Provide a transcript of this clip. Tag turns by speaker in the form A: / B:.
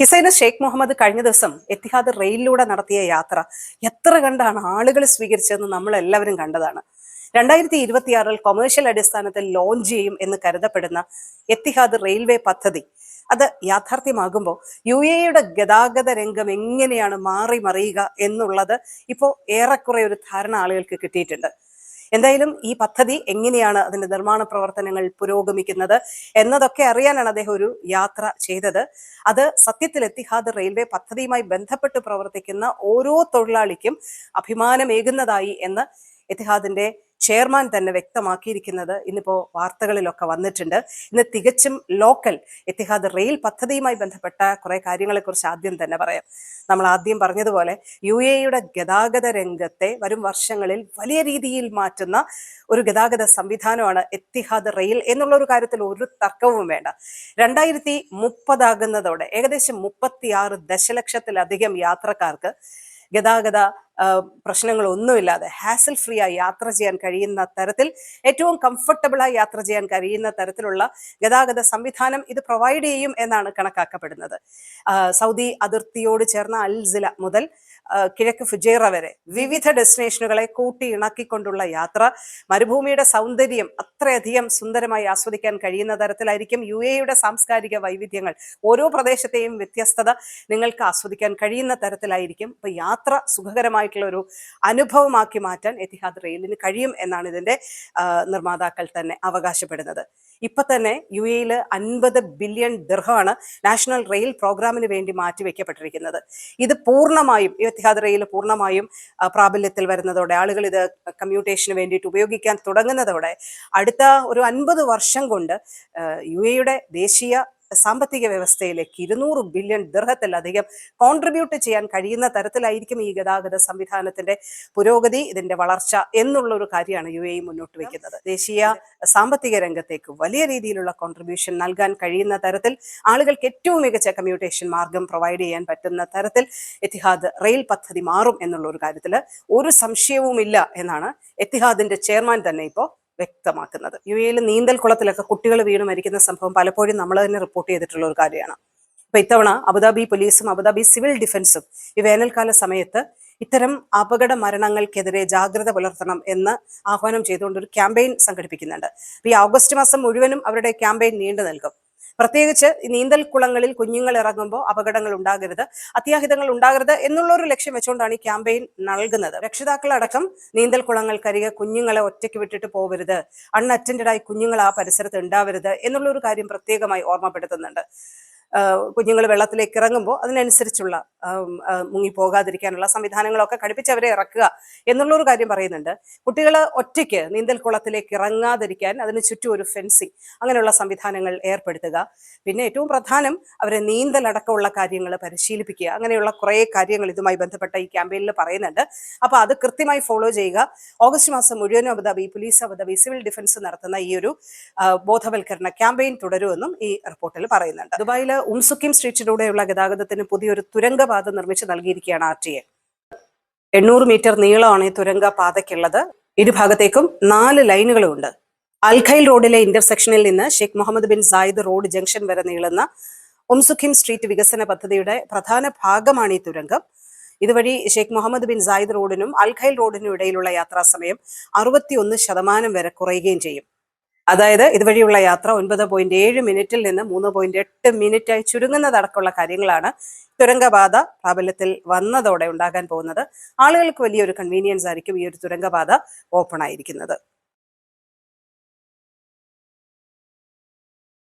A: ഹിസൈന ഷെയ്ഖ് മുഹമ്മദ് കഴിഞ്ഞ ദിവസം എത്തിഹാദ് റെയിലിലൂടെ നടത്തിയ യാത്ര എത്ര കണ്ടാണ് ആളുകൾ സ്വീകരിച്ചതെന്ന് നമ്മൾ എല്ലാവരും കണ്ടതാണ്. രണ്ടായിരത്തി ഇരുപത്തിയാറിൽ കൊമേഴ്ഷ്യൽ അടിസ്ഥാനത്തിൽ ലോഞ്ച് ചെയ്യും എന്ന് കരുതപ്പെടുന്ന എത്തിഹാദ് റെയിൽവേ പദ്ധതി അത് യാഥാർത്ഥ്യമാകുമ്പോൾ യു യുടെ ഗതാഗത രംഗം എങ്ങനെയാണ് മാറി മറിയുക എന്നുള്ളത് ഇപ്പോൾ ഏറെക്കുറെ ഒരു ധാരണ ആളുകൾക്ക് കിട്ടിയിട്ടുണ്ട്. എന്തായാലും ഈ പദ്ധതി എങ്ങനെയാണ് അതിന്റെ നിർമ്മാണ പ്രവർത്തനങ്ങൾ പുരോഗമിക്കുന്നത് എന്നതൊക്കെ അറിയാനാണ് അദ്ദേഹം ഒരു യാത്ര ചെയ്തത്. അത് സത്യത്തിൽ എത്തിഹാദ് റെയിൽവേ പദ്ധതിയുമായി ബന്ധപ്പെട്ട് പ്രവർത്തിക്കുന്ന ഓരോ തൊഴിലാളിക്കും അഭിമാനമേകുന്നതായി എന്ന് എത്തിഹാദിന്റെ ചെയർമാൻ തന്നെ വ്യക്തമാക്കിയിരിക്കുന്നത് ഇന്നിപ്പോ വാർത്തകളിലൊക്കെ വന്നിട്ടുണ്ട്. ഇന്ന് തികച്ചും ലോക്കൽ എത്തിഹാദ് റെയിൽ പദ്ധതിയുമായി ബന്ധപ്പെട്ട കുറെ കാര്യങ്ങളെക്കുറിച്ച് ആദ്യം തന്നെ പറയാം. നമ്മൾ ആദ്യം പറഞ്ഞതുപോലെ യു യുടെ ഗതാഗത രംഗത്തെ വരും വർഷങ്ങളിൽ വലിയ രീതിയിൽ മാറ്റുന്ന ഒരു ഗതാഗത സംവിധാനമാണ് എത്തിഹാദ് റെയിൽ എന്നുള്ള ഒരു കാര്യത്തിൽ ഒരു തർക്കവും വേണ്ട. രണ്ടായിരത്തി മുപ്പതാകുന്നതോടെ ഏകദേശം മുപ്പത്തിയാറ് ദശലക്ഷത്തിലധികം യാത്രക്കാർക്ക് ഗതാഗത പ്രശ്നങ്ങളൊന്നുമില്ലാതെ ഹാസിൽ ഫ്രീ ആയി യാത്ര ചെയ്യാൻ കഴിയുന്ന തരത്തിൽ ഏറ്റവും കംഫർട്ടബിളായി യാത്ര ചെയ്യാൻ കഴിയുന്ന തരത്തിലുള്ള ഗതാഗത സംവിധാനം ഇത് പ്രൊവൈഡ് ചെയ്യും എന്നാണ് കണക്കാക്കപ്പെടുന്നത്. സൗദി അതിർത്തിയോട് ചേർന്ന അൽസില മുതൽ കിഴക്ക് ഫുജേറ വരെ വിവിധ ഡെസ്റ്റിനേഷനുകളെ കൂട്ടി ഇണക്കിക്കൊണ്ടുള്ള യാത്ര മരുഭൂമിയുടെ സൗന്ദര്യം അത്രയധികം സുന്ദരമായി ആസ്വദിക്കാൻ കഴിയുന്ന തരത്തിലായിരിക്കും യു എയുടെ സാംസ്കാരിക വൈവിധ്യങ്ങൾ. ഓരോ പ്രദേശത്തെയും വ്യത്യസ്തത നിങ്ങൾക്ക് ആസ്വദിക്കാൻ കഴിയുന്ന തരത്തിലായിരിക്കും. അപ്പൊ യാത്ര സുഖകരമായിട്ടുള്ള ഒരു അനുഭവമാക്കി മാറ്റാൻ എത്തിഹാദ് റെയിലിന് കഴിയും എന്നാണ് ഇതിന്റെ നിർമ്മാതാക്കൾ തന്നെ അവകാശപ്പെടുന്നത്. ഇപ്പൊ തന്നെ യു എയിൽ അൻപത് ബില്യൺ ദീർഘമാണ് നാഷണൽ റെയിൽ പ്രോഗ്രാമിന് വേണ്ടി മാറ്റിവെക്കപ്പെട്ടിരിക്കുന്നത് ഇത് പൂർണമായും ഇത്തിഹാദ് റെയിൽ പൂർണമായും പ്രാബല്യത്തിൽ വരുന്നതോടെ ആളുകൾ ഇത് കമ്മ്യൂട്ടേഷന് വേണ്ടിയിട്ട് ഉപയോഗിക്കാൻ തുടങ്ങുന്നതോടെ അടുത്ത ഒരു അൻപത് വർഷം കൊണ്ട് യു എയുടെ ദേശീയ സാമ്പത്തിക വ്യവസ്ഥയിലേക്ക് ഇരുന്നൂറ് ബില്യൺ ദീർഘത്തിലധികം കോൺട്രിബ്യൂട്ട് ചെയ്യാൻ കഴിയുന്ന തരത്തിലായിരിക്കും ഈ ഗതാഗത സംവിധാനത്തിന്റെ പുരോഗതി ഇതിന്റെ വളർച്ച എന്നുള്ള ഒരു കാര്യമാണ് യു എ മുന്നോട്ട് വയ്ക്കുന്നത് ദേശീയ സാമ്പത്തിക രംഗത്തേക്ക് വലിയ രീതിയിലുള്ള കോൺട്രിബ്യൂഷൻ നൽകാൻ കഴിയുന്ന തരത്തിൽ ആളുകൾക്ക് ഏറ്റവും മികച്ച കമ്മ്യൂട്ടേഷൻ മാർഗം പ്രൊവൈഡ് ചെയ്യാൻ പറ്റുന്ന തരത്തിൽ എത്തിഹാദ് റെയിൽ പദ്ധതി മാറും എന്നുള്ള ഒരു കാര്യത്തിൽ ഒരു സംശയവുമില്ല എന്നാണ് എത്തിഹാദിന്റെ ചെയർമാൻ തന്നെ ഇപ്പോൾ വ്യക്തമാക്കുന്നത്. യു എയിൽ നീന്തൽ കുളത്തിലൊക്കെ കുട്ടികൾ വീണ് മരിക്കുന്ന സംഭവം പലപ്പോഴും നമ്മൾ തന്നെ റിപ്പോർട്ട് ചെയ്തിട്ടുള്ള ഒരു കാര്യമാണ്. അപ്പൊ ഇത്തവണ അബുദാബി പോലീസും അബുദാബി സിവിൽ ഡിഫൻസും ഈ വേനൽക്കാല സമയത്ത് ഇത്തരം അപകട മരണങ്ങൾക്കെതിരെ ജാഗ്രത പുലർത്തണം എന്ന് ആഹ്വാനം ചെയ്തുകൊണ്ട് ഒരു ക്യാമ്പയിൻ സംഘടിപ്പിക്കുന്നുണ്ട്. ഈ ഓഗസ്റ്റ് മാസം മുഴുവനും അവരുടെ ക്യാമ്പയിൻ നീണ്ടു നൽകും പ്രത്യേകിച്ച് നീന്തൽ കുളങ്ങളിൽ കുഞ്ഞുങ്ങൾ ഇറങ്ങുമ്പോൾ അപകടങ്ങൾ ഉണ്ടാകരുത് അത്യാഹിതങ്ങൾ ഉണ്ടാകരുത് എന്നുള്ള ഒരു ലക്ഷ്യം വെച്ചുകൊണ്ടാണ് ഈ ക്യാമ്പയിൻ നൽകുന്നത്. രക്ഷിതാക്കളടക്കം നീന്തൽ കുളങ്ങൾക്കരികെ കുഞ്ഞുങ്ങളെ ഒറ്റയ്ക്ക് വിട്ടിട്ട് പോകരുത് അൺഅറ്റൻഡഡ് ആയി കുഞ്ഞുങ്ങൾ ആ പരിസരത്ത് ഉണ്ടാവരുത് എന്നുള്ള ഒരു കാര്യം പ്രത്യേകമായി ഓർമ്മപ്പെടുത്തുന്നുണ്ട്. കുഞ്ഞുങ്ങൾ വെള്ളത്തിലേക്ക് ഇറങ്ങുമ്പോൾ അതിനനുസരിച്ചുള്ള മുങ്ങിപ്പോകാതിരിക്കാനുള്ള സംവിധാനങ്ങളൊക്കെ ഘടിപ്പിച്ച് അവരെ ഇറക്കുക എന്നുള്ളൊരു കാര്യം പറയുന്നുണ്ട്. കുട്ടികൾ ഒറ്റയ്ക്ക് നീന്തൽ കുളത്തിലേക്ക് ഇറങ്ങാതിരിക്കാൻ അതിന് ചുറ്റും ഒരു ഫെൻസിങ് അങ്ങനെയുള്ള സംവിധാനങ്ങൾ ഏർപ്പെടുത്തുക. പിന്നെ ഏറ്റവും പ്രധാനം അവരെ നീന്തലടക്കമുള്ള കാര്യങ്ങൾ പരിശീലിപ്പിക്കുക. അങ്ങനെയുള്ള കുറേ കാര്യങ്ങൾ ഇതുമായി ബന്ധപ്പെട്ട ഈ ക്യാമ്പയിനിൽ പറയുന്നുണ്ട്. അപ്പോൾ അത് കൃത്യമായി ഫോളോ ചെയ്യുക. ഓഗസ്റ്റ് മാസം മുഴുവനും Abu Dhabi police Abu Dhabi civil defence നടത്തുന്ന ഈ ഒരു ബോധവൽക്കരണ ക്യാമ്പയിൻ തുടരുമെന്നും ഈ റിപ്പോർട്ടിൽ പറയുന്നുണ്ട്. ദുബായിൽ ഉംസുക്കിം സ്ട്രീറ്റിലൂടെയുള്ള ഗതാഗതത്തിന് പുതിയൊരു തുരങ്കപാത നിർമ്മിച്ച് നൽകിയിരിക്കുകയാണ് ആർ ടി എ. എണ്ണൂറ് മീറ്റർ നീളമാണ് ഈ തുരങ്ക പാതയ്ക്കുള്ളത്. ഇരുഭാഗത്തേക്കും നാല് ലൈനുകളും ഉണ്ട് അൽഖൈൽ റോഡിലെ ഇന്റർസെക്ഷനിൽ നിന്ന് Sheikh Mohammed bin Zayed road junction വരെ നീളുന്ന ഉംസുഖിം സ്ട്രീറ്റ് വികസന പദ്ധതിയുടെ പ്രധാന ഭാഗമാണ് ഈ തുരങ്കം. ഇതുവഴി ഷെയ്ഖ് മുഹമ്മദ് ബിൻ സായിദ് റോഡിനും അൽഖൈൽ റോഡിനും ഇടയിലുള്ള യാത്രാസമയം അറുപത്തിയൊന്ന് ശതമാനം വരെ കുറയുകയും ചെയ്യും. അതായത് ഇതുവഴിയുള്ള യാത്ര ഒൻപത് പോയിന്റ് ഏഴ് മിനിറ്റിൽ നിന്ന് മൂന്ന് പോയിന്റ് എട്ട് മിനിറ്റായി ചുരുങ്ങുന്നതടക്കമുള്ള കാര്യങ്ങളാണ് തുരങ്കപാത പ്രാബല്യത്തിൽ വന്നതോടെ ഉണ്ടാകാൻ പോകുന്നത്. ആളുകൾക്ക് വലിയൊരു കൺവീനിയൻസ് ആയിരിക്കും ഈ ഒരു തുരങ്കപാത ഓപ്പൺ ആയിരിക്കുന്നത്.